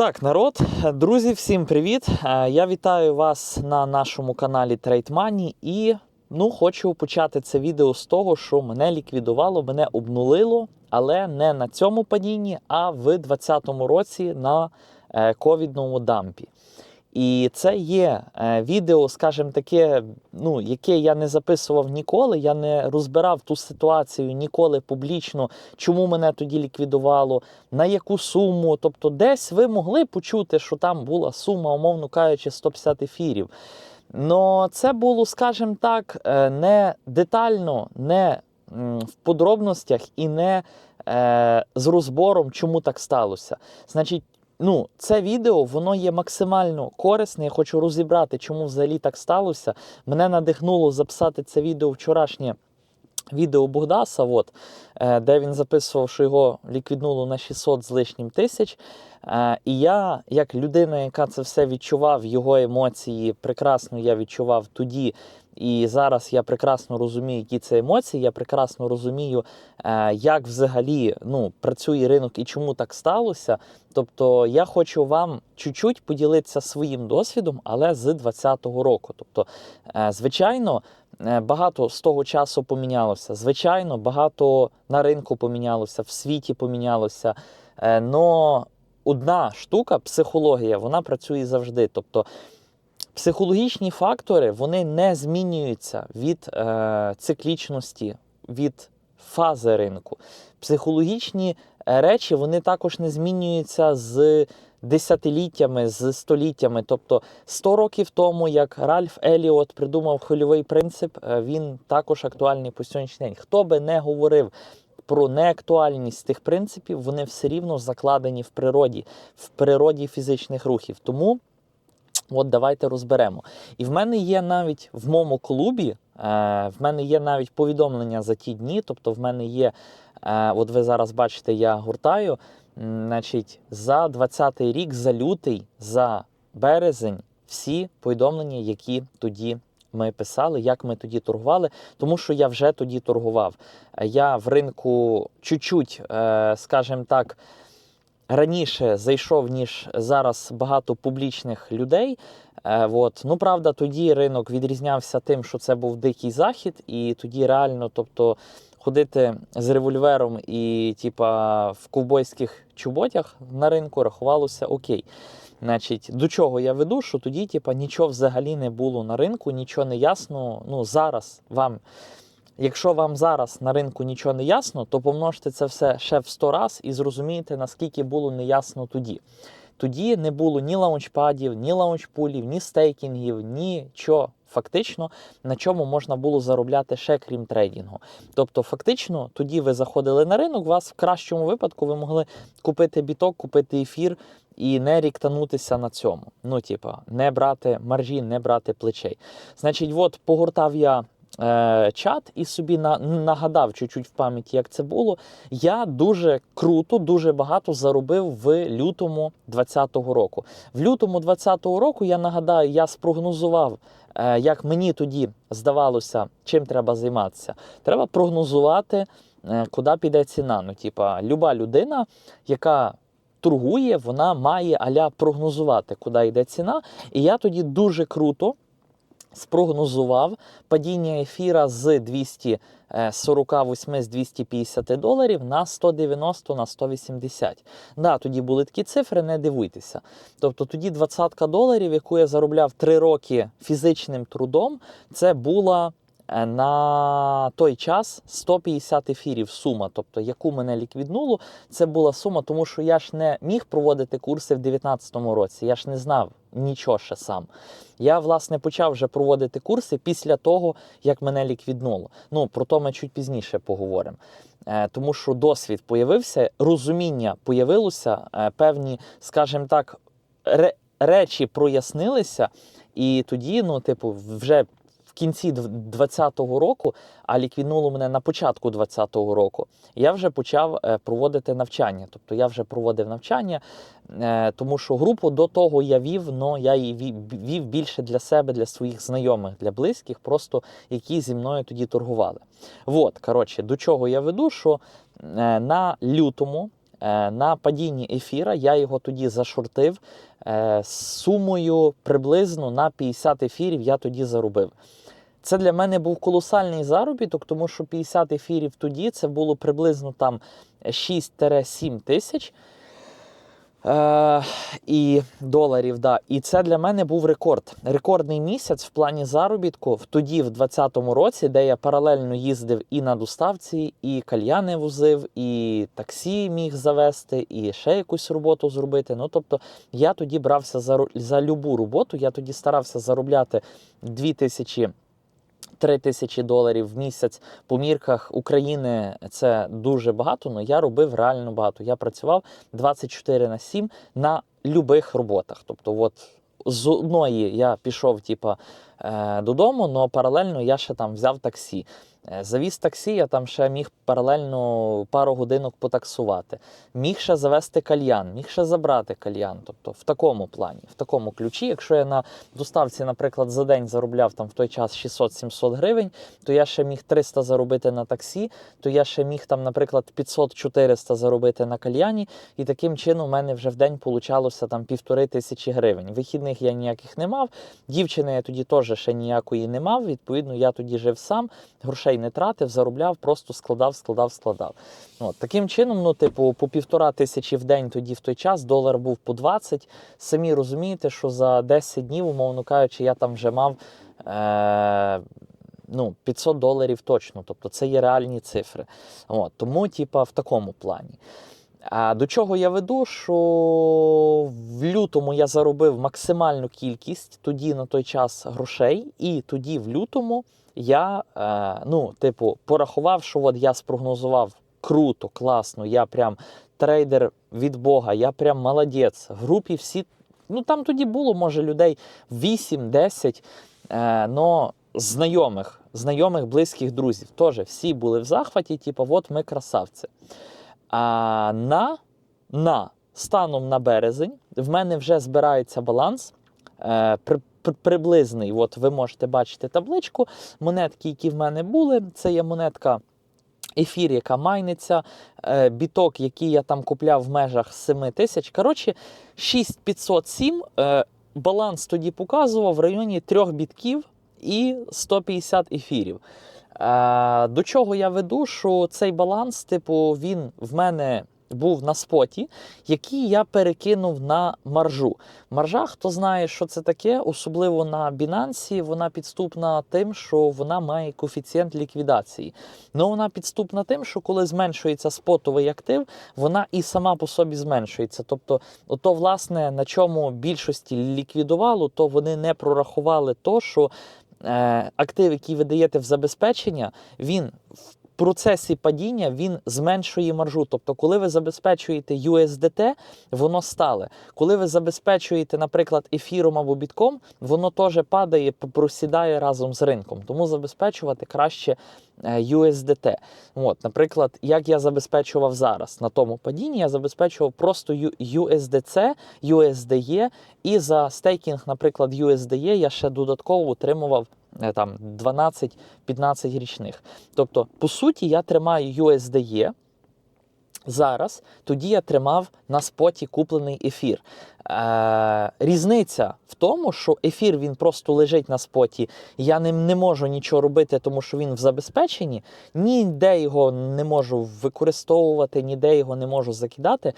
Так, народ, друзі, всім привіт! Е, Я вітаю вас на нашому каналі Trade Money і ну, хочу почати це відео з того, що мене ліквідувало, мене обнулило, але не на цьому падінні, а в 2020 році на е, ковідному дампі. І це є е, відео, скажімо таке, ну, яке я не записував ніколи. Я не розбирав ту ситуацію ніколи публічно, чому мене тоді ліквідувало, на яку суму. Тобто, десь ви могли почути, що там була сума, умовно кажучи, 150 ефірів. Но це було, скажімо так, е, не детально, не в подробностях і не е, з розбором, чому так сталося. Значить, ну, це відео воно є максимально корисне. Я хочу розібрати, чому взагалі так сталося. Мене надихнуло записати це відео вчорашнє. Відео Богдаса, от, е, де він записував, що його ліквіднуло на 600 з лишнім тисяч. Е, І я, як людина, яка це все відчував, його емоції прекрасно я відчував тоді. І зараз я прекрасно розумію, які це емоції. Я прекрасно розумію, е, як взагалі ну, працює ринок і чому так сталося. Тобто я хочу вам чуть-чуть поділитися своїм досвідом, але з 2020 року. Тобто, е, звичайно, е, багато з того часу помінялося. Звичайно, багато на ринку помінялося, в світі помінялося. Но одна штука, психологія, вона працює завжди. Тобто психологічні фактори вони не змінюються від е, циклічності, від фази ринку. Психологічні е, речі вони також не змінюються з десятиліттями, з століттями. Тобто 100 років тому, як Ральф Еліот придумав хвильовий принцип, е, він також актуальний по сьогоднішній день. Хто би не говорив про неактуальність тих принципів, вони все рівно закладені в природі, в природі фізичних рухів. Тому. От давайте розберемо. І в мене є навіть в моєму клубі, е, в мене є навіть повідомлення за ті дні. Тобто, в мене є, е, от ви зараз бачите, я гуртаю. Значить, за 20-й рік, за лютий, за березень, всі повідомлення, які тоді ми писали, як ми тоді торгували, тому що я вже тоді торгував. Е, Я в ринку чуть-чуть, скажімо так, раніше зайшов, ніж зараз багато публічних людей. Е, от. Ну, правда, тоді ринок відрізнявся тим, що це був дикий захід, і тоді реально, тобто, ходити з револьвером і, типа, в ковбойських чоботях на ринку рахувалося окей. Значить, до чого я веду, що тоді, типа, нічого взагалі не було на ринку, нічого не ясно. Ну, зараз вам. Якщо вам зараз на ринку нічого не ясно, то помножте це все ще в 100 раз і зрозумієте, наскільки було неясно тоді. Тоді не було ні лаунчпадів, ні лаунчпулів, ні стейкінгів, нічого фактично, на чому можна було заробляти ще крім трейдингу. Тобто, фактично, тоді ви заходили на ринок, вас в кращому випадку ви могли купити біток, купити ефір і не ріктанутися на цьому. Ну, типа, не брати маржі, не брати плечей. Значить, от погортав я е, чат і собі на, нагадав чуть-чуть в пам'яті, як це було. Я дуже круто, дуже багато заробив в лютому 2020 року. В лютому 2020 року я нагадаю, я спрогнозував. е, Як мені тоді здавалося, чим треба займатися? Треба прогнозувати, е, куди піде ціна. Ну, типа, люба людина, яка торгує, вона має аля прогнозувати, куди йде ціна. І я тоді дуже круто спрогнозував падіння ефіра з 248 з 250 доларів на 190 на 180. Да, тоді були такі цифри, не дивуйтеся. Тобто тоді 20 доларів, яку я заробляв 3 роки фізичним трудом, це була е, на той час 150 ефірів сума, тобто яку мене ліквіднуло, це була сума, тому що я ж не міг проводити курси в 2019 році. Я ж не знав нічого ще сам. Я, власне, почав вже проводити курси після того, як мене ліквіднуло. Ну, про то ми чуть пізніше поговоримо. Е, Тому що досвід появився, розуміння появилося, е, певні, скажімо так, ре- речі прояснилися, і тоді, ну, типу, вже кінці 2020 року, а ліквіднуло мене на початку 2020 року, я вже почав е, проводити навчання. Тобто я вже проводив навчання, е, тому що групу до того я вів, але я її вів- більше для себе, для своїх знайомих, для близьких, просто які зі мною тоді торгували. От, коротше, до чого я веду, що е, на лютому на падінні ефіра я його тоді зашортив е, з сумою приблизно на 50 ефірів я тоді заробив. Це для мене був колосальний заробіток, тому що 50 ефірів тоді це було приблизно там 6-7 тисяч е, і доларів. Да. І це для мене був рекорд. Рекордний місяць в плані заробітку в тоді, в 2020 році, де я паралельно їздив і на доставці, і кальяни возив, і таксі міг завести, і ще якусь роботу зробити. Ну тобто я тоді брався за, за любу роботу. Я тоді старався заробляти 2000 тисячі. 3 тисячі доларів в місяць по мірках України це дуже багато, але я робив реально багато. Я працював 24 на 7 на любих роботах. Тобто, от з одної я пішов, типа, е, додому, але паралельно я ще там взяв таксі. Е, Завіз таксі, я там ще міг паралельно пару годинок потаксувати. Міг ще завести кальян, міг ще забрати кальян. Тобто в такому плані, в такому ключі. Якщо я на доставці, наприклад, за день заробляв там в той час 600-700 гривень, то я ще міг 300 заробити на таксі, то я ще міг там, наприклад, 500-400 заробити на кальяні, і таким чином в мене вже в день получалося там півтори тисячі гривень. Вихідних я ніяких не мав. Дівчини я тоді теж ще ніякої не мав. Відповідно, я тоді жив сам, грошей не тратив, заробляв, просто складав, складав, складав. От, таким чином, ну, типу, по півтора тисячі в день тоді в той час долар був по 20. Самі розумієте, що за 10 днів, умовно кажучи, я там вже мав. Е- Ну, 500 доларів точно, тобто це є реальні цифри. От, тому, типа, в такому плані. А до чого я веду, що в лютому я заробив максимальну кількість тоді на той час грошей, і тоді в лютому я, е, ну, типу, порахував, що от я спрогнозував круто, класно, я прям трейдер від Бога, я прям молодець. В групі всі, ну там тоді було, може, людей 8-10, е, но знайомих, знайомих, близьких друзів. Теж всі були в захваті, типу, от ми красавці. А на, на станом на березень в мене вже збирається баланс. Е, при, при- приблизний. От ви можете бачити табличку. Монетки, які в мене були, це є монетка. Ефір, яка майниться, е, біток, який я там купляв в межах 7 тисяч. Коротше, 6507 е, баланс тоді показував в районі 3 бітків і 150 ефірів. Е, до чого я веду, що цей баланс, типу, він в мене був на споті, який я перекинув на маржу. Маржа, хто знає, що це таке, особливо на Binance, вона підступна тим, що вона має коефіцієнт ліквідації. Ну вона підступна тим, що коли зменшується спотовий актив, вона і сама по собі зменшується. Тобто, ото, власне, на чому більшості ліквідувало, то вони не прорахували то, що актив, який ви даєте в забезпечення, він в процесі падіння він зменшує маржу. Тобто, коли ви забезпечуєте USDT, воно стале. Коли ви забезпечуєте, наприклад, ефіром або бітком, воно теж падає, просідає разом з ринком. Тому забезпечувати краще е, USDT. От, наприклад, як я забезпечував зараз на тому падінні, я забезпечував просто USDC, USDE, і за стейкінг, наприклад, USDE я ще додатково отримував е, там 12-15 річних. Тобто, по суті, я тримаю USDE. Зараз тоді я тримав на споті куплений ефір. Е, різниця в тому, що ефір він просто лежить на споті. Я ним не можу нічого робити, тому що він в забезпеченні. Ніде його не можу використовувати, ніде його не можу закидати.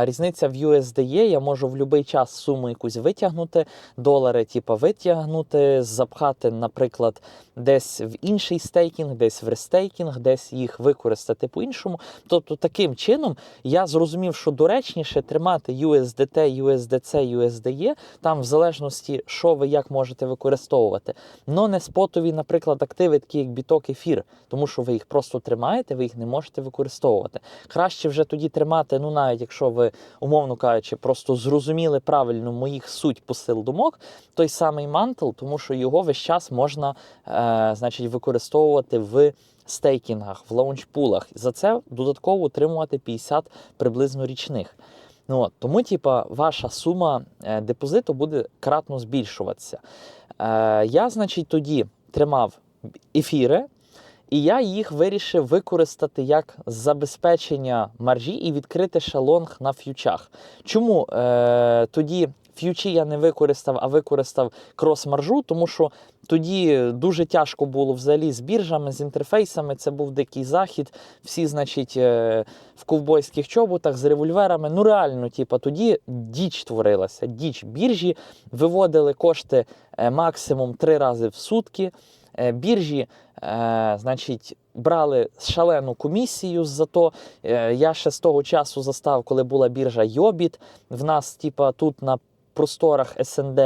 Різниця в USDE, я можу в будь-який час суму якусь витягнути, долари, типу, витягнути, запхати, наприклад, десь в інший стейкінг, десь в рестейкінг, десь їх використати по-іншому. Тобто, таким чином я зрозумів, що доречніше тримати USDT, USDC, USDE, там в залежності, що ви як можете використовувати. Но не спотові, наприклад, активи, такі як біток ефір, тому що ви їх просто тримаєте, ви їх не можете використовувати. Краще вже тоді тримати, ну навіть якщо ви, умовно кажучи, просто зрозуміли правильно моїх суть посил думок, той самий мантл, тому що його весь час можна е, значить, використовувати в стейкінгах, в лаунчпулах. За це додатково отримувати 50 приблизно річних. Ну, от, тому, типа, ваша сума е, депозиту буде кратно збільшуватися. Е, я, значить, тоді тримав ефіри. І я їх вирішив використати як забезпечення маржі і відкрити шалонг на ф'ючах. Чому е, тоді ф'ючі я не використав, а використав крос-маржу, тому що тоді дуже тяжко було взагалі з біржами, з інтерфейсами. Це був дикий захід. Всі, значить, е, в ковбойських чоботах з револьверами. Ну реально, типу, тоді діч творилася. Діч біржі виводили кошти е, максимум три рази в сутки. Е, Біржі, е, значить, брали шалену комісію за то. Е, Я ще з того часу застав, коли була біржа Йобіт. В нас, типа, тут на просторах СНД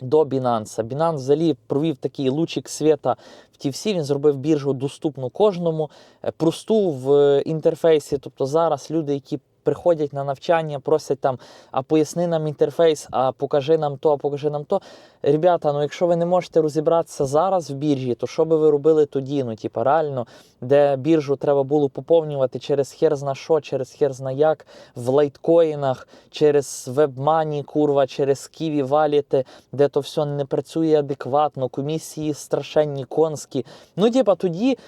до Binance. Binance взагалі провів такий лучик світа в ті. Він зробив біржу доступну кожному, просту в інтерфейсі. Тобто зараз люди, які приходять на навчання, просять там, а поясни нам інтерфейс, а покажи нам то, а покажи нам то. Ребята, ну якщо ви не можете розібратися зараз в біржі, то що би ви робили тоді? Ну, типа, реально, де біржу треба було поповнювати через хер зна що, через хер зна як, в лайткоїнах, через WebMoney, курва, через Kiwi валіти, де то все не працює адекватно, комісії страшенні, конські. Ну, типа, тоді.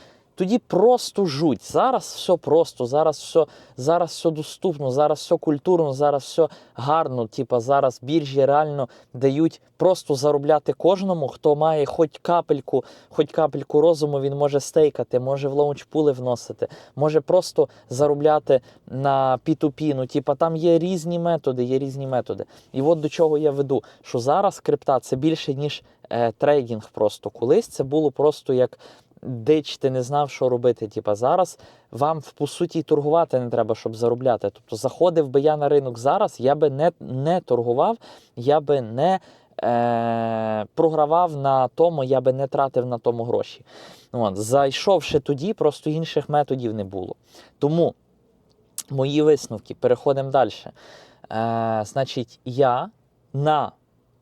Тоді просто жуть. Зараз все просто, зараз все, зараз все доступно, зараз все культурно, зараз все гарно. Типа зараз біржі реально дають просто заробляти кожному, хто має хоч капельку, хоч капельку розуму, він може стейкати, може в лаунчпули вносити, може просто заробляти на P2P. Ну, типа там є різні методи, є різні методи. І от до чого я веду, що зараз крипта це більше ніж е, трейдинг. Просто колись це було просто як дич, ти не знав, що робити. Типа зараз вам по суті торгувати не треба, щоб заробляти. Тобто заходив би я на ринок зараз, я би не, не торгував, я би не е, програвав на тому, я би не тратив на тому гроші. От, зайшовши тоді, просто інших методів не було. Тому мої висновки, переходимо далі. Е, значить, я на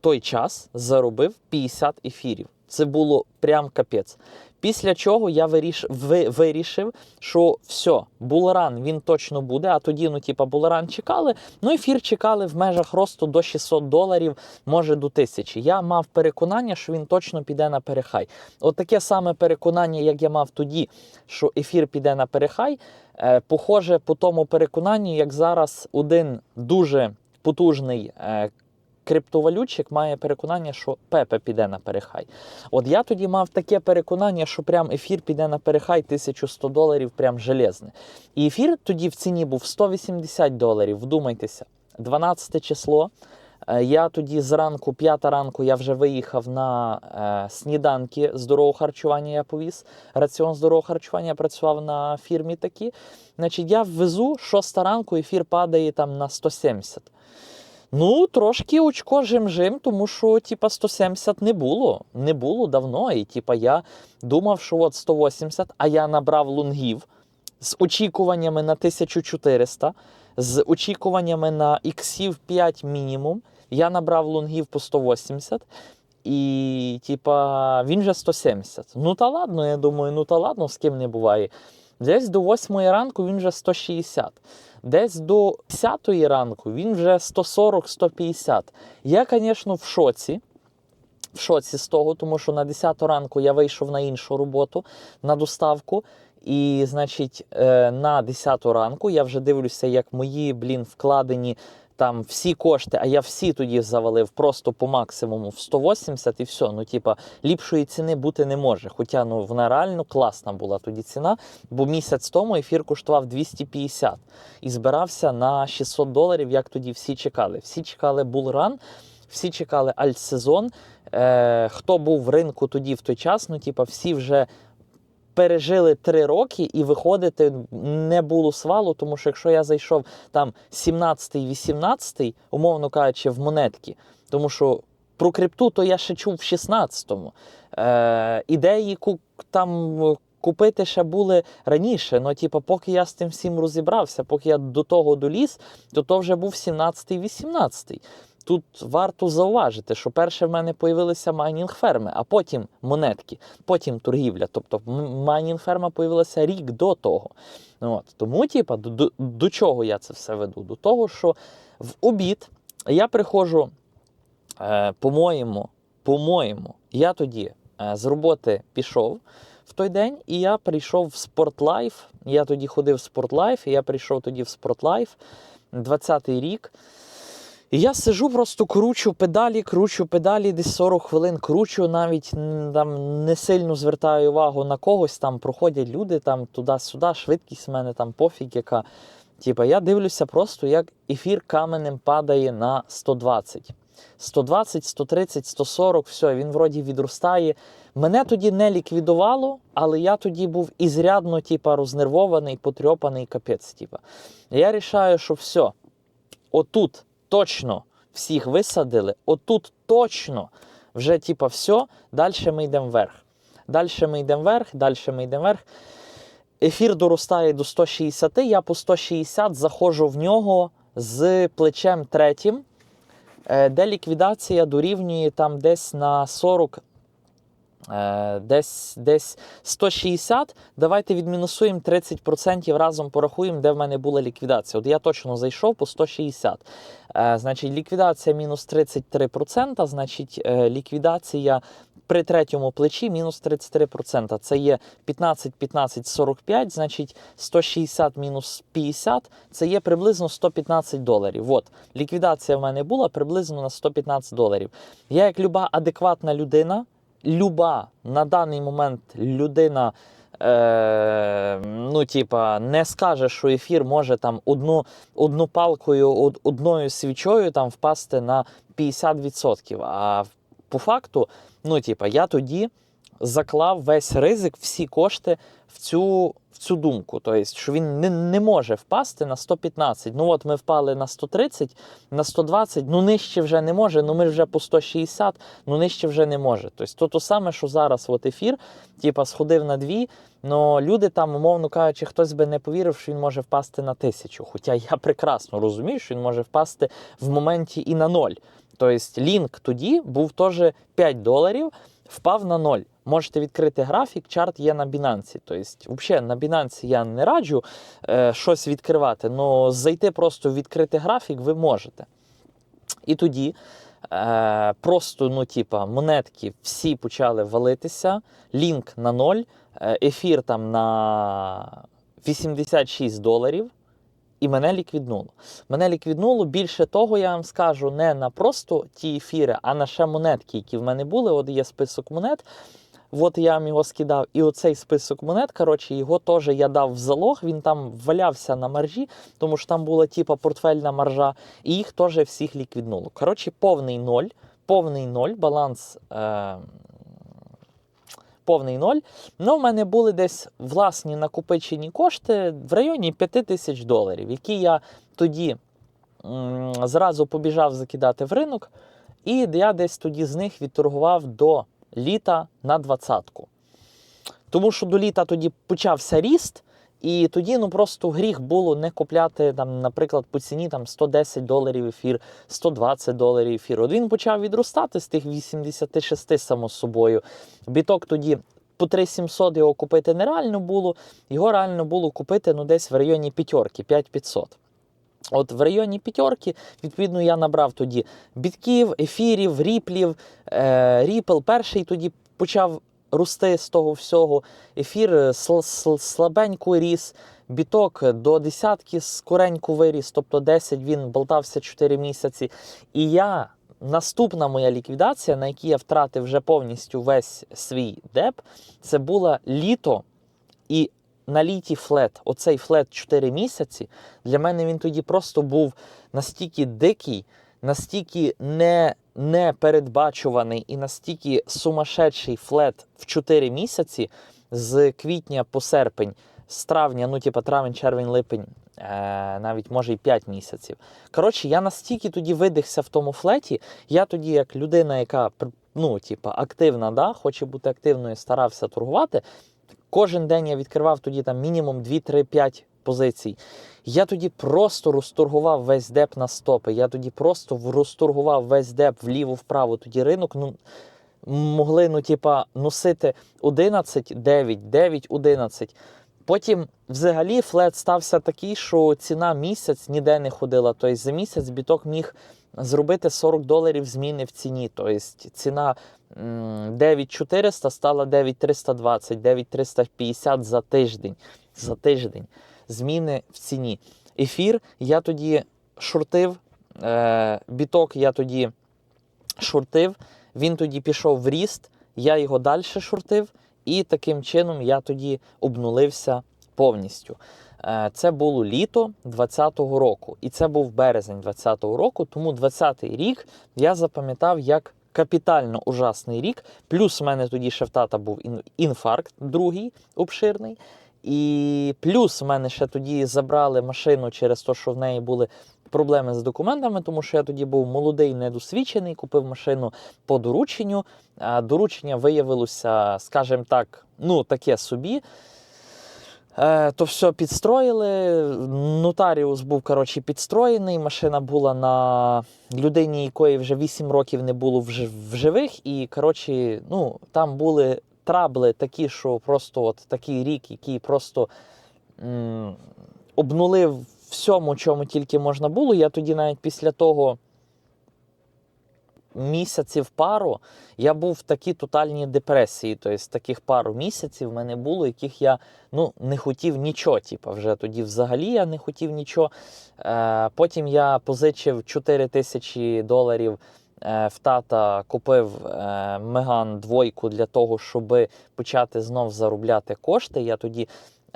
той час заробив 50 ефірів. Це було прям капець. Після чого я виріш, ви, вирішив, що все, булран він точно буде. А тоді, ну, типа, булран чекали. Ну, ефір чекали в межах росту до 600 доларів, може до 1000. Я мав переконання, що він точно піде на перехай. От таке саме переконання, як я мав тоді, що ефір піде на перехай. Е, похоже по тому переконанню, як зараз один дуже потужний. Е, Криптовалютчик має переконання, що Пепе піде на перехай. От я тоді мав таке переконання, що прям ефір піде на перехай 1100 доларів, прям железне. І ефір тоді в ціні був 180 доларів. Вдумайтеся, 12 число. Е, Я тоді зранку, п'ята ранку, я вже виїхав на е, сніданки здорового харчування. Я повіз. Раціон здорового харчування я працював на фірмі такі. Значить, я везу, шоста ранку, ефір падає там на 170. Ну, трошки очко жим-жим, тому що, типа, 170 не було. Не було давно. І типа, я думав, що от 180, а я набрав лонгів з очікуваннями на 1400, з очікуваннями на іксів 5 мінімум. Я набрав лонгів по 180. І, типа, він вже 170. Ну та ладно, я думаю, ну та ладно, з ким не буває. Десь до 8 ранку він вже 160. Десь до 10 ранку він вже 140-150. Я, звісно, в шоці. В шоці з того, тому що на 10 ранку я вийшов на іншу роботу на доставку. І, значить, е, на 10 ранку я вже дивлюся, як мої, блін, вкладені там всі кошти, а я всі тоді завалив просто по максимуму в 180 і все. Ну, типа, ліпшої ціни бути не може. Хоча ну, вона реально класна була тоді ціна, бо місяць тому ефір коштував 250 і збирався на 600 доларів, як тоді всі чекали. Всі чекали булран, всі чекали альтсезон. Е, хто був в ринку тоді в той час, ну, типа, всі вже пережили три роки і виходити не було свалу, тому що якщо я зайшов там 17-18, умовно кажучи, в монетки, тому що про крипту то я ще чув в 16-му. Е, ідеї там купити ще були раніше. Ну, типу, поки я з тим всім розібрався, поки я до того доліз, то то вже був 17-18. Тут варто зауважити, що перше в мене появилися майнінг ферми, а потім монетки, потім торгівля. Тобто майнінг ферма появилася рік до того. От. Тому, типа, до, до чого я це все веду? До того, що в обід я приходжу, е, по-моєму, по-моєму, я тоді е, з роботи пішов. В той день, і я прийшов в Спортлайф. Я тоді ходив в Спортлайф, і я прийшов тоді в Спортлайф, 20-й рік. І я сижу, просто кручу педалі, кручу педалі, десь 40 хвилин кручу, навіть там не сильно звертаю увагу на когось, там проходять люди там туди-сюди, швидкість в мене там пофіг яка. Типа, я дивлюся просто, як ефір каменем падає на 120. 120, 130, 140, все, він вроді відростає. Мене тоді не ліквідувало, але я тоді був ізрядно типа, рознервований, потрьопаний капець. Типа. Я рішаю, що все, отут точно всіх висадили, отут точно вже типа все, далі ми йдемо вверх. Далі ми йдемо вверх, далі ми йдемо вверх. Ефір доростає до 160, я по 160 заходжу в нього з плечем третім, е, де ліквідація дорівнює там десь на 40, е, десь, десь 160. Давайте відмінусуємо 30% разом порахуємо, де в мене була ліквідація. От я точно зайшов по 160. Е, Значить, ліквідація мінус 33%, значить, е, ліквідація при третьому плечі мінус 33%. Це є 15, 15, 45, значить 160 мінус 50, це є приблизно 115 доларів. От, ліквідація в мене була приблизно на 115 доларів. Я, як люба адекватна людина, люба на даний момент людина. Е, ну, типа, не скаже, що ефір може там одну, одну палкою, од- одною свічою там впасти на 50%. А по факту, ну, типа, я тоді заклав весь ризик, всі кошти в цю, в цю думку. Тобто, що він не, не може впасти на 115. Ну от ми впали на 130, на 120, ну нижче вже не може, ну ми вже по 160, ну нижче вже не може. Тобто, то, то саме, що зараз от ефір, типа, сходив на дві, Ну, люди там, умовно кажучи, хтось би не повірив, що він може впасти на тисячу. Хоча я прекрасно розумію, що він може впасти в моменті і на ноль. Тобто лінк тоді був теж 5 доларів, впав на ноль. Можете відкрити графік, чарт є на Binance. Тобто, взагалі на Binance я не раджу е, щось відкривати, але зайти просто в відкритий графік ви можете. І тоді е, просто, ну, типа, монетки всі почали валитися, лінк на ноль, е, ефір там на 86 доларів. І мене ліквіднуло. Мене ліквіднуло більше того, я вам скажу, не на просто ті ефіри, а на ще монетки, які в мене були. От є список монет. От я вам його скидав. І оцей список монет, коротше, його теж я дав в залог. Він там валявся на маржі, тому що там була типа портфельна маржа, і їх теж всіх ліквіднуло. Коротше, повний ноль, повний ноль, баланс. Е- Повний ноль. Ну, в мене були десь власні накопичені кошти в районі 5 тисяч доларів, які я тоді м, зразу побіжав закидати в ринок, і я десь тоді з них відторгував до літа на двадцятку. Тому що до літа тоді почався ріст, і тоді ну просто гріх було не купляти, там, наприклад, по ціні там, 110 доларів ефір, 120 доларів ефір. От він почав відростати з тих 86, само собою. Біток тоді по 3700 його купити нереально було, його реально було купити ну, десь в районі п'ятерки, 5500. От в районі п'ятерки, відповідно, я набрав тоді бітків, ефірів, ріплів. Е, Ріпл перший тоді почав рости з того всього. Ефір е, сл- сл- слабенько ріс, біток до десятки скоренько виріс, тобто 10 він болтався 4 місяці. І я. Наступна моя ліквідація, на якій я втратив вже повністю весь свій деп, це було літо і на літі флет. Оцей флет 4 місяці. Для мене він тоді просто був настільки дикий, настільки не, непередбачуваний і настільки сумасшедший флет в 4 місяці з квітня по серпень, з травня, ну, типа травень, червень, липень. е, Навіть може і 5 місяців. Коротше, я настільки тоді видихся в тому флеті. Я тоді, як людина, яка ну, типа, активна, да, хоче бути активною, старався торгувати. Кожен день я відкривав тоді там мінімум 2-3-5 позицій. Я тоді просто розторгував весь деп на стопи. Я тоді просто розторгував весь деп вліво-вправо. Тоді ринок ну, могли ну, типа, носити 11, 9, 9, 11. Потім взагалі флет стався такий, що ціна місяць ніде не ходила. Тобто за місяць біток міг зробити 40 доларів зміни в ціні. Тобто ціна 9400 стала 9320, 9350 за тиждень. За тиждень зміни в ціні. Ефір я тоді шортив, е, біток я тоді шортив, він тоді пішов в ріст, я його далі шортив, і таким чином я тоді обнулився повністю. Е, Це було літо 20-го року, і це був березень 20-го року. Тому 20-й рік я запам'ятав як капітально ужасний рік. Плюс в мене тоді ще в тата був інфаркт, другий обширний. І плюс в мене ще тоді забрали машину через те, що в неї були проблеми з документами, тому що я тоді був молодий, недосвідчений, купив машину по дорученню. А доручення виявилося, скажімо так, ну таке собі. Е, То все підстроїли. Нотаріус був коротше, підстроєний. Машина була на людині, якої вже 8 років не було в живих. І коротше, ну, там були трабли такі, що просто от такий рік, який просто м, обнулив всьому, чому тільки можна було. Я тоді навіть після того місяців пару я був в такій тотальній депресії. Тобто таких пару місяців в мене було, яких я ну, не хотів нічого. Типу, вже тоді взагалі я не хотів нічого. Е, потім я позичив 4 тисячі доларів. Е, В тата купив е, Меган двойку для того, щоб почати знов заробляти кошти. Я тоді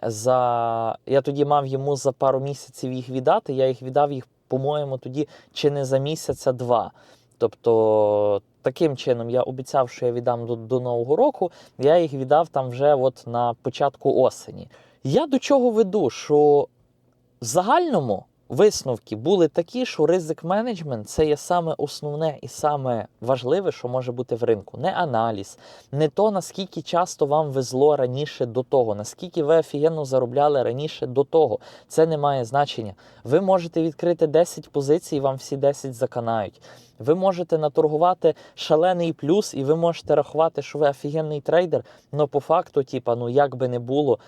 за я тоді мав йому за пару місяців їх віддати. Я їх віддав їх, по-моєму, тоді чи не за місяця два. Тобто, таким чином я обіцяв, що я віддам до, до Нового року. Я їх віддав там вже от на початку осені. Я до чого веду, що в загальному висновки були такі, що ризик менеджмент це є саме основне і саме важливе, що може бути в ринку. Не аналіз, не то наскільки часто вам везло раніше до того, наскільки ви офігенно заробляли раніше до того. Це не має значення. Ви можете відкрити 10 позицій, вам всі 10 заканають. Ви можете наторгувати шалений плюс, і ви можете рахувати, що ви офігенний трейдер. але по факту, типа, ну як би не було,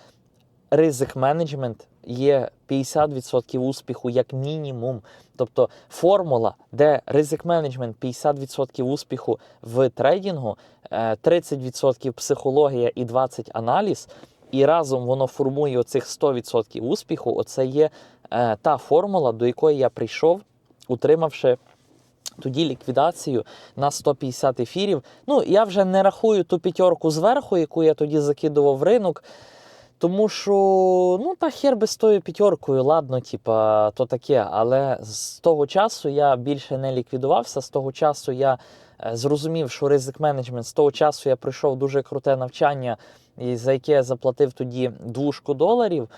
ризик менеджмент є 50% успіху як мінімум. Тобто формула, де ризик менеджмент 50% успіху в трейдингу, е, 30% психологія і 20% аналіз, і разом воно формує оцих 100% успіху. Оце є е, та формула, до якої я прийшов, утримавши. Тоді ліквідацію на 150 ефірів. Ну, я вже не рахую ту п'ятерку зверху, яку я тоді закидував в ринок. Тому що, ну, та хер би з тою п'ятеркою, ладно, типа, то таке. Але з того часу я більше не ліквідувався. З того часу я е, зрозумів, що ризик менеджмент, з того часу я пройшов дуже круте навчання, за яке я заплатив тоді двушку доларів.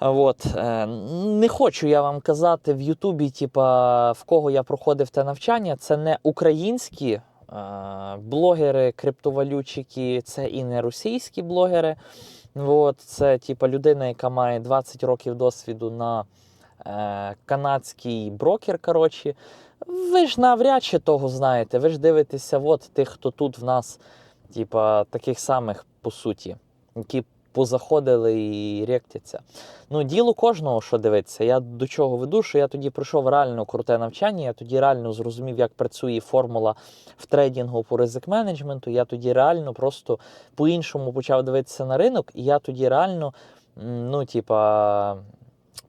От, е, не хочу я вам казати в Ютубі, типа, в кого я проходив те навчання. Це не українські е, блогери, криптовалютчики, це і не російські блогери. От, це типа людина, яка має 20 років досвіду на е, канадський брокер. Коротше. Ви ж навряд чи того знаєте. Ви ж дивитеся, от тих, хто тут в нас, типа, таких самих, по суті, які позаходили і ректяться. Ну, діло кожного, що дивиться. Я до чого веду, що я тоді пройшов реально круте навчання, я тоді реально зрозумів, як працює формула в трейдингу по ризик менеджменту. Я тоді реально просто по-іншому почав дивитися на ринок, і я тоді реально, ну, типа,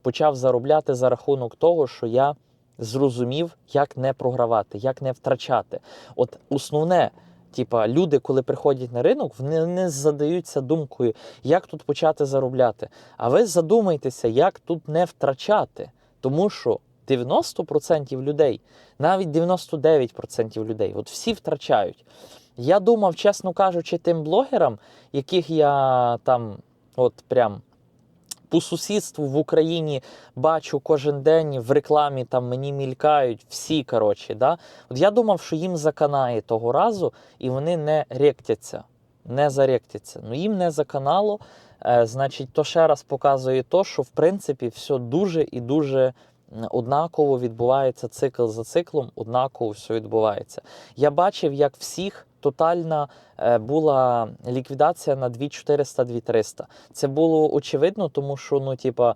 почав заробляти за рахунок того, що я зрозумів, як не програвати, як не втрачати. От основне. Типа, люди, коли приходять на ринок, вони не задаються думкою, як тут почати заробляти. А ви задумайтеся, як тут не втрачати. Тому що 90% людей, навіть 99% людей, от всі втрачають. Я думав, чесно кажучи, тим блогерам, яких я там, от прям по сусідству в Україні бачу кожен день в рекламі, там мені мількають всі, коротше, да? От я думав, що їм заканає того разу, і вони не ректяться, не заректяться. Ну їм не заканало. Е, значить, то ще раз показує то, що в принципі все дуже і дуже однаково відбувається цикл за циклом, однаково все відбувається. Я бачив, як всіх тотальна е, була ліквідація на 2400-2300. Це було очевидно, тому що ну, типа, е,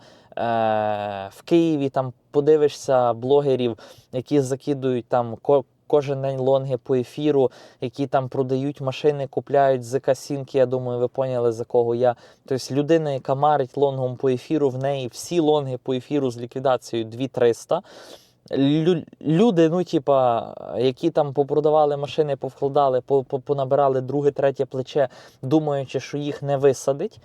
в Києві там подивишся блогерів, які закидують там ко- кожен день лонги по ефіру, які там продають машини, купляють з касінки. Я думаю, ви поняли за кого я. Тобто людина, яка марить лонгом по ефіру, в неї всі лонги по ефіру з ліквідацією 2300. Лю- Люди, ну, типа, які там попродавали машини, повкладали, по- по- понабирали друге, третє плече, думаючи, що їх не висадить.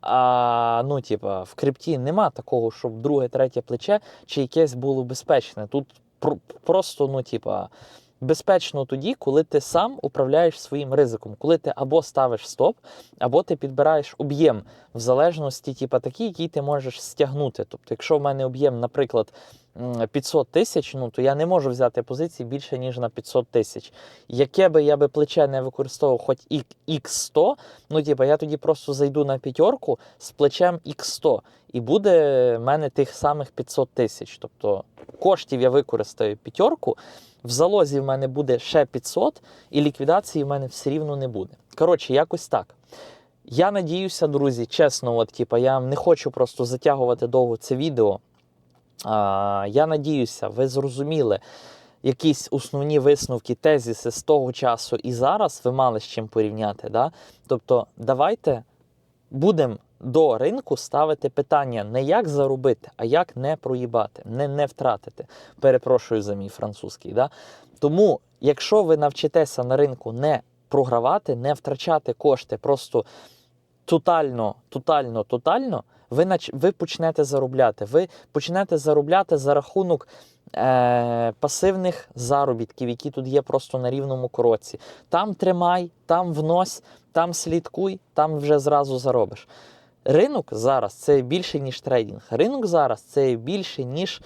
А ну, типа, в крипті нема такого, щоб друге, третє плече чи якесь було безпечне. Тут про- просто, ну, типа, безпечно тоді, коли ти сам управляєш своїм ризиком, коли ти або ставиш стоп, або ти підбираєш об'єм в залежності, типа, такий, який ти можеш стягнути. Тобто, якщо в мене об'єм, наприклад, 500 тисяч, ну то я не можу взяти позиції більше, ніж на 500 тисяч. Яке би я би плече не використовував, хоч X100, ну типа я тоді просто зайду на п'ятерку з плечем X100, і буде в мене тих самих 500 тисяч. Тобто коштів я використаю п'ятерку, в залозі в мене буде ще 500, і ліквідації в мене все рівно не буде. Коротше, якось так. Я надіюся, друзі, чесно, от, типа, я не хочу просто затягувати довго це відео. А, я надіюся, ви зрозуміли якісь основні висновки, тезиси з того часу і зараз ви мали з чим порівняти. Да? Тобто, давайте будемо до ринку ставити питання не як заробити, а як не проїбати, не, не втратити. Перепрошую за мій французький. Да? Тому, якщо ви навчитеся на ринку не програвати, не втрачати кошти, просто тотально, тотально, тотально, ви, нач... ви почнете заробляти. Ви почнете заробляти за рахунок е... пасивних заробітків, які тут є просто на рівному кроці. Там тримай, там внось, там слідкуй, там вже зразу заробиш. Ринок зараз це більше, ніж трейдинг. Ринок зараз це більше, ніж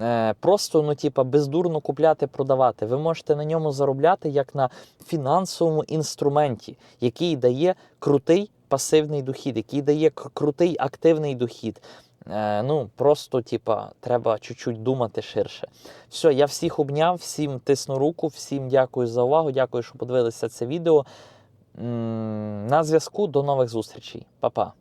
е, просто ну, типа, бездурно купляти, продавати. Ви можете на ньому заробляти як на фінансовому інструменті, який дає крутий пасивний дохід, який дає крутий активний дохід. Е, ну, просто, типа, треба чуть-чуть думати ширше. Все, я всіх обняв, всім тисну руку, всім дякую за увагу. Дякую, що подивилися це відео. М, На зв'язку. До нових зустрічей. Па-па.